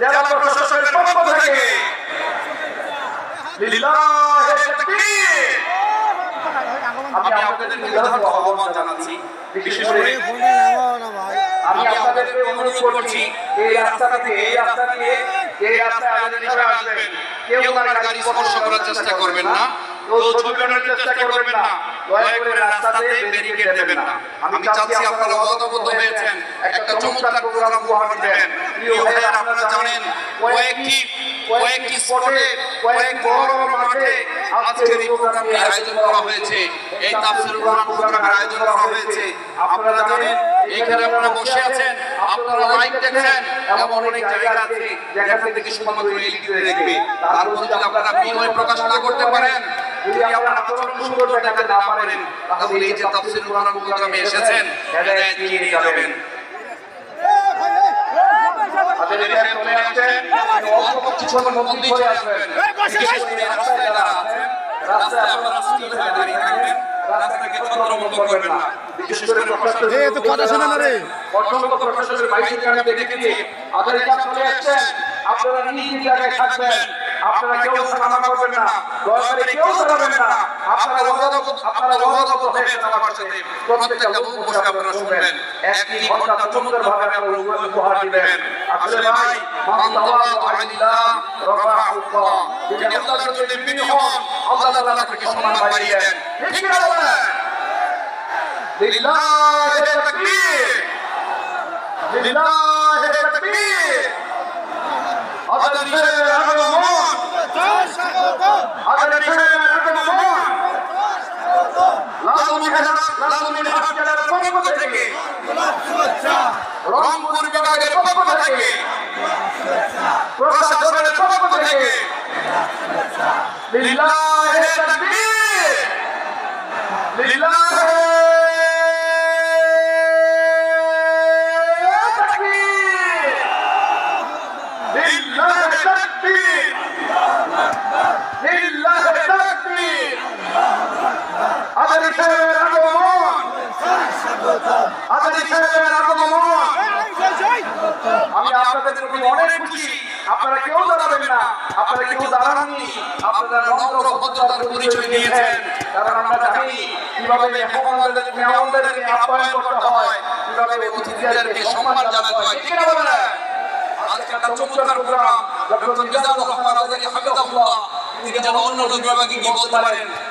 জেলা প্রশাসনের পক্ষ থেকে আমি আপনাদেরকে বিধানকে আহ্বান জানাচ্ছি। বিশেষ করে আমি আপনাদেরকে অনুরোধ করছি এই রাস্তা থেকে এই রাস্তা দিয়ে এই রাস্তায় আমাদের হিসাবে আসবেন। কেউ গাড়ি স্পর্শ করার চেষ্টা করবেন না। আপনারা একটা চমৎকার উপহার দেবেন। আপনারা জানেন কয়েক বড় মাঠে এই প্রোগ্রামের আয়োজন করা হয়েছে। এই তাফসীর আয়োজন করা হয়েছে। আপনারা জানেন, এখানে আপনারা বসে আছেন, আপনারা লাইভ দেখছেন, এমন অনেক জায়গা প্রকাশ না করতে পারেন যদি আপনারা আচরণ সুন্দর দেখাতে না পারেন তাহলে এই যে তাফসীর কোরআন প্রোগ্রামে এসেছেন হেদায়েত নিয়ে যাবেন। আপনারা স্থির দাঁড়িয়ে থাকবেন রাস্তাকে ছত্রভঙ্গ করবেন না। বিশেষ করে প্রশাসন এই তো কথা শোনে না রে। অসংখ্য প্রশাসনের বাইরে দেখেছি আপনারা চলে আসছেন আপনারা নিজ নিজ জায়গায় থাকবেন। আপনারা কেউ সালামা করবেন না। দয়া করে কেউ সালাবেন না। আপনারা অবগত আপনারা অবগত হয়েছেন আমার সাথে প্রত্যেকটা বসে আপনারা শুনবেন। একটি ঘণ্টা চমৎকার ভাবে আপনারা উপহার দিবেন। আসলে ভাই মান তাওয়াদু আলিল্লাহ রাফাহুল্লাহ যদি আল্লাহর জন্য বিনয় হন আল্লাহ তাআলা তাকে সম্মান বাড়িয়ে দেন। ঠিক না বলেন? লিল্লাহি তাকবীর। লিল্লাহি তাকবীর। আদান পক্ষ থেকে। রংপুর বিভাগের পক্ষ থেকে। প্রশাসনের পক্ষ থেকে। লিল্লাহি তাকবীর লিল্লাহি তাকবীর লিল্লাহি তাকবীর লিল্লাহি তাকবীর আদানি সাহেবের আগমন আদানি সাহেবের আগমন আমি আপনাদের প্রতি অনেক খুশি। আপনারা কেউ দাঁড়াবেন না। আপনারা কেউ দাঁড়াননি। আপনারা নম্র ভদ্রতার পরিচয় দিয়েছেন। কারণ আমরা জানি কীভাবে মেহমানদের মেহমানদেরকে আপ্যায়ন করতে হয়, কীভাবে অতিথিদেরকে সম্মান জানাতে হয়। ঠিক না আজকে একটা চমৎকার প্রোগ্রাম। ডক্টর মিজানুর রহমান যেন অন্য বিভাগে গিয়ে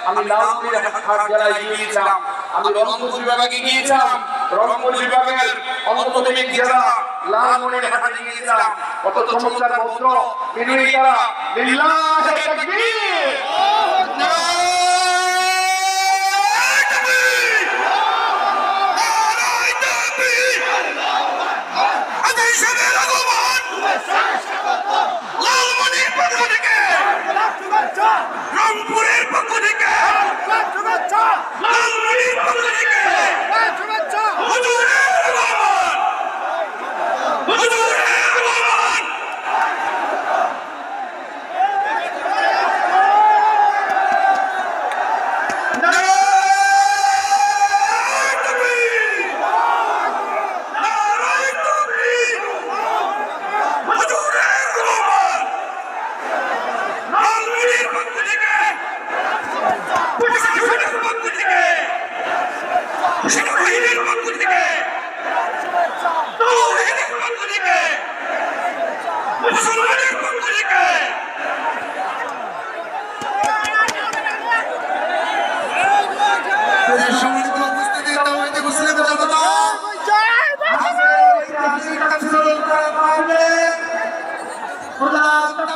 আমি লালমনিরহাট জেলায় গিয়েছিলাম। আমি রংপুর বিভাগে গিয়েছিলাম। রংপুর বিভাগের অন্যতম একটি জেলা লালমনিরহাটে গিয়েছিলাম কত চমৎকার বস্ত্র বিনয়ী তারা লিল্লাহ তাকবীর রংপুরের পক্ষ থেকে লালমনির পক্ষ থেকে হুজুরের আগমন হুজুরের আগমন নারায়ে তাকবীর নারায়ে তাকবীর হুজুরের আগমন লালমনির পক্ষ থেকে প্রশাসনের পক্ষ থেকে সেনাবাহিনীর পক্ষ থেকে নৌবাহিনীর পক্ষ থেকে মুসলমানের পক্ষ থেকে সম্মানিত উপস্থিতি তাওহীদ মুসলিম জনতা ইতিমধ্যে আসছেন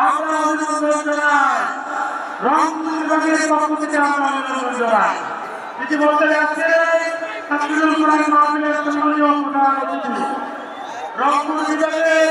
আমার অভিনন্দন জানাই রংপুর বিভাগের পক্ষ থেকে আমরা অভিনন্দন জানাই বলতে যাচ্ছে তাকবীরুল কোরআন মাহফিলের সম্মানীয় প্রধান অতিথি রংপুর বিভাগের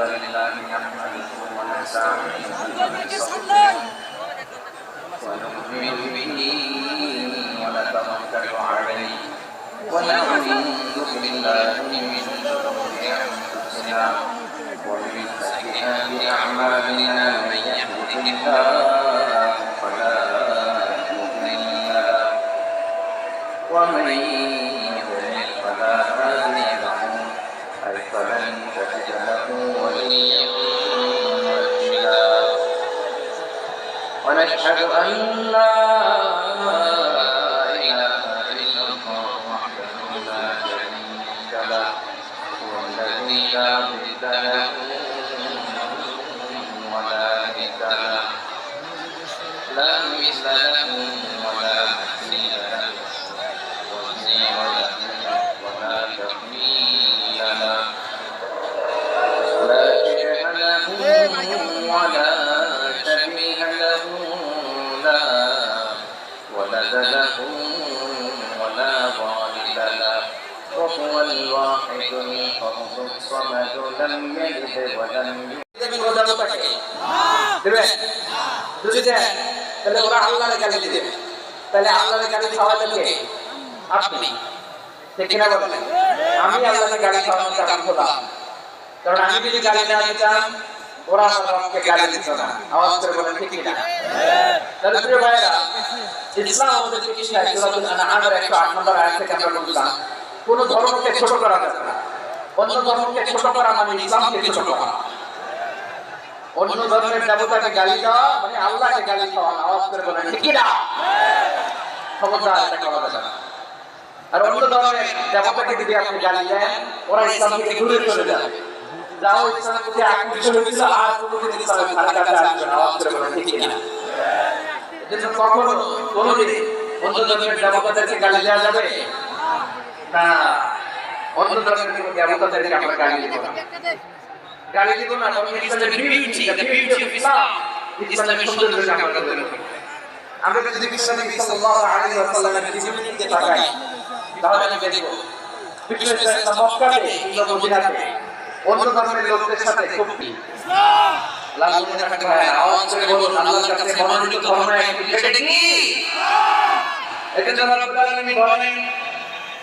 لله نحمده ونستعينه ونستغفره ونؤمن به ونتوكل عليه ونعوذ بالله من شرور أنفسنا ومن سيئات أعمالنا وأشهد أن لا إله إلا الله وحده لا شريك له هو الذي لا مضل له وهو الواحد الفرد الصمد لم يلد ولم يولد দেবেন রোজাদাতাকে দেবেন যদি দেন তাহলে ওরা আল্লাহর গালি দেবে তাহলে আল্লাহর গালি খাওয়ালেন কে আপনি ঠিক কিনা বলেন আমি আল্লাহর গালি খাওয়ানোর কারণ হলাম কারণ আমি যদি গালি না দিতাম ওরা আমার রবকে গালি দিত না আওয়াজ করে বলেন ঠিক কিনা তাহলে প্রিয় ভাইয়েরা ইসলাম আমাদেরকে কি শিখায় সূরাতুল আনআমের 108 নম্বর আয়াত থেকে আমরা বুঝলাম কোন ধর্মকে ছোট করা যাবে না। অন্য ধর্মকে ছোট করা মানে ইসলামকে ছোট করা। অন্য ধর্মের দেবতাকে গালি দেওয়া মানে আল্লাহকে গালি দেওয়া, আওয়াজ করে বলেন ঠিক না? খবরদার এটা করা যাবে না। আর অন্য ধর্মের দেবতাকে যদি আপনি গালি দেন, ওরা ইসলাম থেকে দূরে চলে যাবে। যাও ইসলামের প্রতি আকৃষ্ট হয়েছিল আর কোনোদিন ইসলামের কাছে আসবে না, আওয়াজ করে বলেন ঠিক না? কখনো কোনোদিন অন্য ধর্মের দেবতাদেরকে গালি দেওয়া যাবে না অন্য ধর্মের কোনো দেবতাদেরকে আমরা গালি দেবো না। গালি দিব না বরং ইসলামের beauty the beauty of Islam ইসলামের সৌন্দর্যকে আমরা যদি বিশ্বনবী সাল্লাল্লাহু আলাইহি ওয়াসাল্লামের জীবনের দিকে তাকাই। তাহলে দেখব বিশ্বনবী মক্কাতে কিংবা মদিনাতে অন্য ধর্মের লোকদের সাথে কপি লাল মনে রাখতে হয় আওয়াজ করে বলুন আল্লাহর কাছে মনোনীত ধর্ম একটি সেটা কি এজন্য রব্বুল আলামিন বলেন ইন্নাল দীনা ইনদাল্লাহিল ইসলাম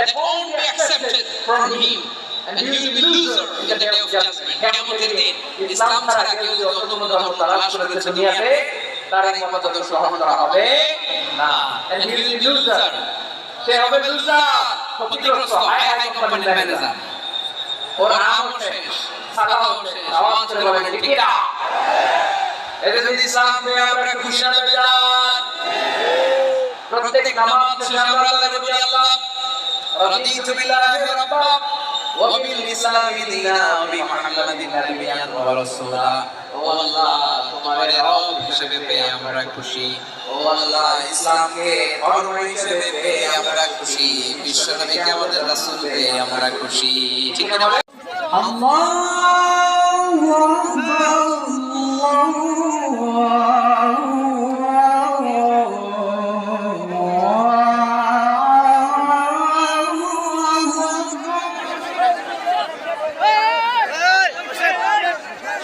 that won't be accepted from him, and he will be loser in the day of judgment. কিয়ামতের দিন ইসলাম ছাড়া কেউ যদি অন্য কোনো ধর্ম তালাশ করেছে দুনিয়াতে তার এক মতাদর্শ গ্রহণ করা হবে না। And he will be loser সে হবে loser ক্ষতিগ্রস্ত। হাই হাই কোম্পানির ম্যানেজার ওর নামও শেষ। সাদাও শেষ। আওয়াজ করে বলেন ঠিক না। এটা যদি ইসলাম পেয়ে আমরা খুশি হয়ে যাই প্রত্যেক নামাজ শেষে। আমরা আল্লাহকে বলি আল্লাহ ইসলামি দীনা ওয়া বি মুহাম্মাদিন নাবিয়্যান ওয়া রাসূলা ও আল্লাহ, তোমার রব হিসেবে পেয়ে আমরা খুশি। ও আল্লাহ, ইসলামকে ধর্ম হিসেবে পেয়ে আমরা খুশি। বিশ্ব নবীকে আমাদের রাসূল পেয়ে আমরা খুশি। ঠিক না বলে আল্লাহু আকবার।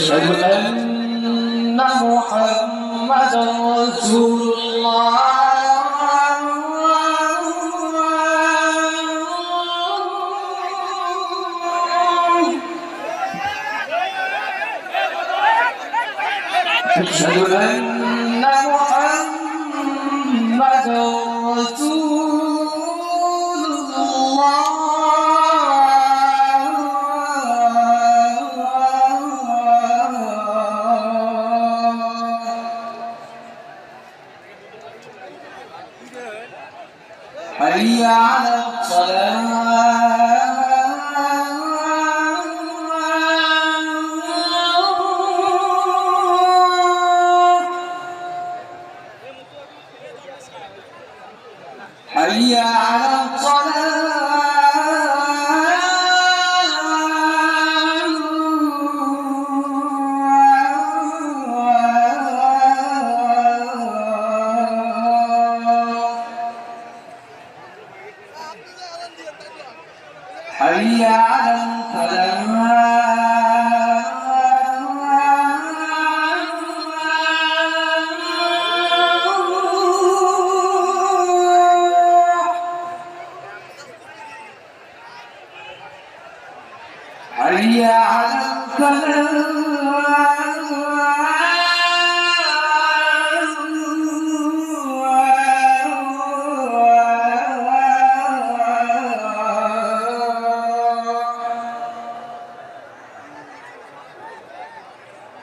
Sure.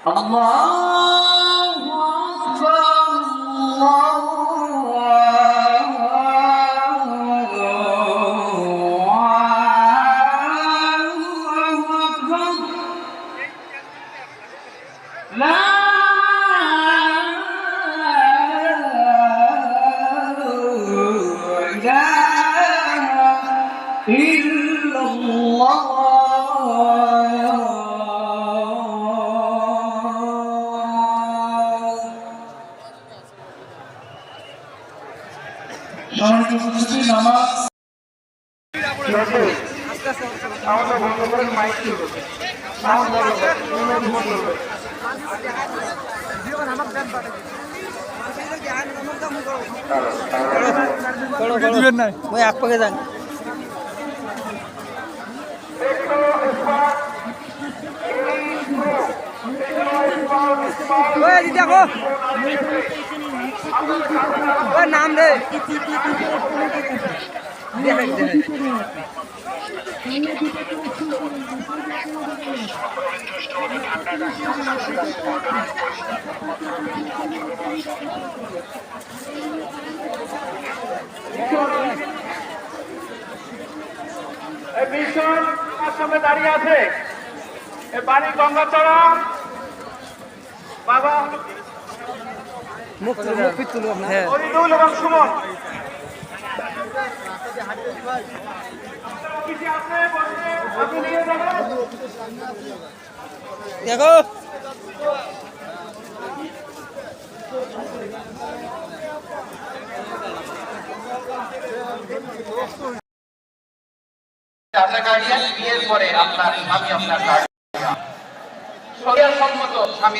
Allah إلا الله সম্মানিত উপস্থিতি নামাজ আমাদের বন্ধ করেন মাইক চলবে সাউন্ড বন্ধ করেন বন্ধ করেন ওই এক পাকে যান ওই দেখো। ওই নাম রে। মিশন আমার সামনে দাঁড়িয়ে আছে। এই বাড়ি গঙ্গাচড়া মুখ তুলো মুখ পিট তুলো হ্যাঁ। সুমন। দেখো। আপনার গার্ডিয়ান বিয়ের পরে আপনার স্বামী আপনার সম্মত স্বামী